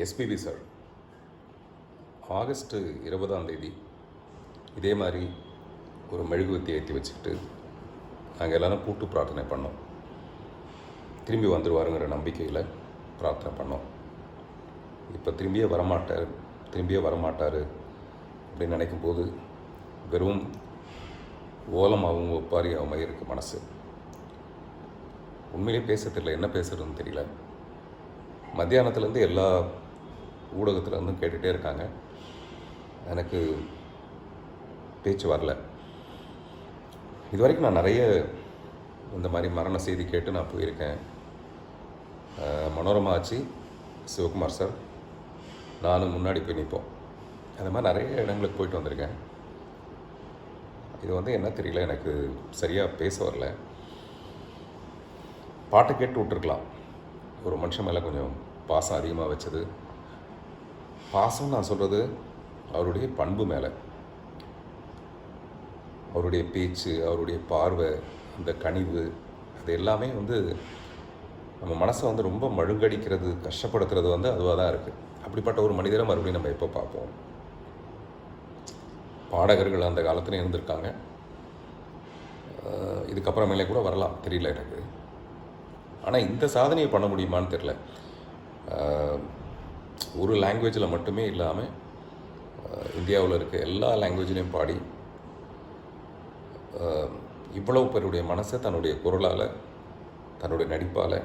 SPB sir August இருபதாம் தேதி இதே மாதிரி ஒரு மெழுகுவத்தி ஏற்றி வச்சுக்கிட்டு நாங்கள் எல்லோரும் கூட்டு பிரார்த்தனை பண்ணோம். திரும்பி வந்துடுவாருங்கிற நம்பிக்கையில் பிரார்த்தனை பண்ணோம். இப்போ திரும்பியே வரமாட்டார் திரும்பியே வரமாட்டார் அப்படின்னு நினைக்கும் போது வெறும் ஓலமாகவும் ஒப்பாரியாகவும் இருக்குது மனசு. உண்மையிலே பேச தெரியல என்ன பேசுகிறதுன்னு தெரியல. மத்தியானத்துலேருந்து எல்லா ஊடகத்தில் வந்து கேட்டுகிட்டே இருக்காங்க. எனக்கு பேச்சு வரல. இது வரைக்கும் நான் நிறைய இந்த மாதிரி மரண செய்தி கேட்டு நான் போயிருக்கேன். மனோரமா ஆச்சு சிவகுமார் சார். நானும் முன்னாடி போய் நிற்போம் அந்த மாதிரி நிறைய இடங்களுக்கு போயிட்டு வந்திருக்கேன். இது வந்து என்ன தெரியல எனக்கு சரியாக பேச வரல. பாட்டை கேட்டு விட்ருக்கலாம் ஒரு மனுஷன் மேலே கொஞ்சம் பாசம் அதிகமாக வச்சது. பாசம் நான் சொல்கிறது அவருடைய பண்பு மேலே. அவருடைய பேச்சு அவருடைய பார்வை அந்த கனிவு அது எல்லாமே வந்து நம்ம மனசை வந்து ரொம்ப மழுங்கடிக்கிறது கஷ்டப்படுத்துறது வந்து அதுவாக தான் இருக்குது அப்படிப்பட்ட ஒரு மனிதரை மறுபடியும் நம்ம எப்போ பார்ப்போம்? பாடகர்கள் அந்த காலத்தில் இருந்திருக்காங்க. இதுக்கப்புறமேலே கூட வரலாம் தெரியல எனக்கு. ஆனால் இந்த சாதனையை பண்ண முடியுமான்னு தெரில ஒரு லாங்குவேஜில் மட்டுமே இல்லாமல் இந்தியாவில் இருக்க எல்லா லாங்குவேஜ்லேயும் பாடி இவ்வளவு பேருடைய மனசை தன்னுடைய குரலால் தன்னுடைய நடிப்பால்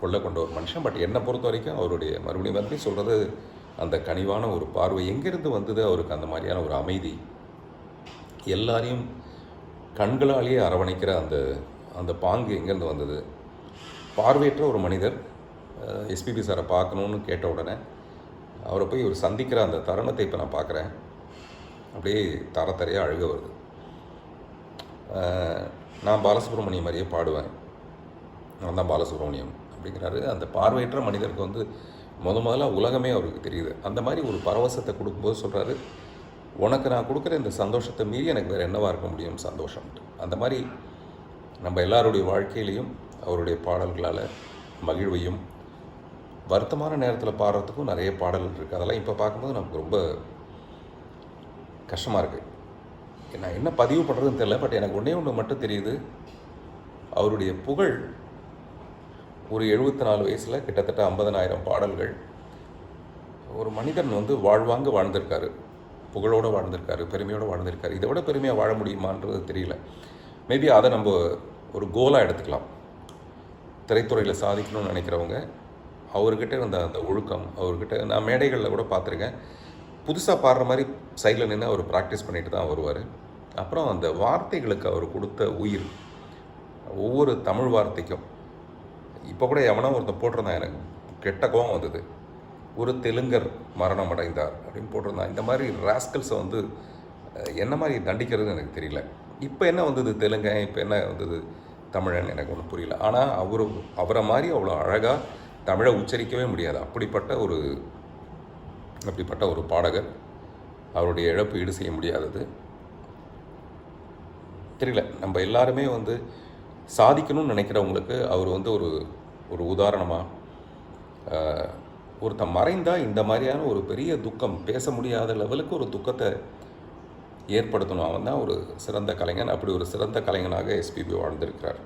கொள்ள கொண்ட ஒரு மனுஷன். பட் என்னை பொறுத்த வரைக்கும் அவருடைய மறுபடியும் மறுபடியும் சொல்கிறது அந்த கனிவான ஒரு பார்வை. எங்கேருந்து வந்தது அவருக்கு அந்த மாதிரியான ஒரு அமைதி? எல்லாரையும் கண்களாலேயே அரவணைக்கிற அந்த அந்த பாங்கு எங்கேருந்து வந்தது? பார்வையற்ற ஒரு மனிதர் எஸ்பிபி சாரை பார்க்கணுன்னு கேட்ட உடனே அவரை போய் ஒரு சந்திக்கிற அந்த தருணத்தை இப்போ நான் பார்க்குறேன். அப்படியே தர தரையாக அழுக வருது. நான் பாலசுப்ரமணியம் மாதிரியே பாடுவேன். நான் தான் பாலசுப்ரமணியம் அப்படிங்கிறாரு. அந்த பார்வையற்ற மனிதருக்கு வந்து முத முதல்ல உலகமே அவருக்கு தெரியுது. அந்த மாதிரி ஒரு பரவசத்தை கொடுக்கும்போது சொல்கிறாரு உனக்கு நான் கொடுக்குற இந்த சந்தோஷத்தை மீறி எனக்கு வேறு என்னவாக இருக்க முடியும் சந்தோஷம்? அந்த மாதிரி நம்ம எல்லாருடைய வாழ்க்கையிலையும் அவருடைய பாடல்களால் மகிழ்வையும் வருத்தமான நேரத்தில் பாடுறதுக்கும் நிறைய பாடல்கள் இருக்குது அதெல்லாம் இப்போ பார்க்கும்போது நமக்கு ரொம்ப கஷ்டமாக இருக்குது நான் என்ன பதிவு பண்ணுறதுன்னு தெரியல. பட் எனக்கு ஒன்றே ஒன்று மட்டும் தெரியுது. அவருடைய புகழ் ஒரு எழுபத்தி நாலு வயசில் கிட்டத்தட்ட ஐம்பதனாயிரம் பாடல்கள். ஒரு மனிதன் வந்து வாழ்வாங்க வாழ்ந்திருக்காரு. புகழோடு வாழ்ந்திருக்காரு பெருமையோடு வாழ்ந்திருக்காரு. இதை விட பெருமையாக வாழ முடியுமான்றது தெரியல. மேபி அதை நம்ம ஒரு கோலாக எடுத்துக்கலாம். திரைத்துறையில் சாதிக்கணும்னு நினைக்கிறவங்க அவர்கிட்ட இருந்த அந்த ஒழுக்கம் அவர்கிட்ட நான் மேடைகளில் கூட பார்த்துருக்கேன். புதுசாக பாடுற மாதிரி சைடில் நின்று அவர் ப்ராக்டிஸ் பண்ணிட்டு தான் வருவார். அப்புறம் அந்த வார்த்தைகளுக்கு அவர் கொடுத்த உயிர் ஒவ்வொரு தமிழ் வார்த்தைக்கும். இப்போ கூட எவனோ ஒருத்தன் போட்டிருந்தான் எனக்கு. கெட்ட கோவம் வந்தது. ஒரு தெலுங்கர் மரணம் அடைந்தார் அப்படின்னு போட்டிருந்தான். இந்த மாதிரி ராஸ்கல்ஸை வந்து என்ன மாதிரி தண்டிக்கிறது எனக்கு தெரியல. இப்போ என்ன வந்தது தெலுங்கன் இப்போ என்ன வந்தது தமிழன் எனக்கு ஒன்றும் புரியல. ஆனால் அவரு அவரை மாதிரி அவ்வளோ அழகாக தமிழை உச்சரிக்கவே முடியாது. அப்படிப்பட்ட ஒரு அப்படிப்பட்ட ஒரு பாடகர். அவருடைய இழப்பு ஈடு செய்ய முடியாதது. தெரியல. நம்ம எல்லாருமே வந்து சாதிக்கணும்னு நினைக்கிறவங்களுக்கு அவர் வந்து ஒரு ஒரு உதாரணமாக ஒருத்தன் மறைந்தால் இந்த மாதிரியான ஒரு பெரிய துக்கம் பேச முடியாத லெவலுக்கு ஒரு துக்கத்தை ஏற்படுத்தணும். அவன் தான் ஒரு சிறந்த கலைஞன். அப்படி ஒரு சிறந்த கலைஞனாக எஸ்பிபி வாழ்ந்திருக்கிறார்.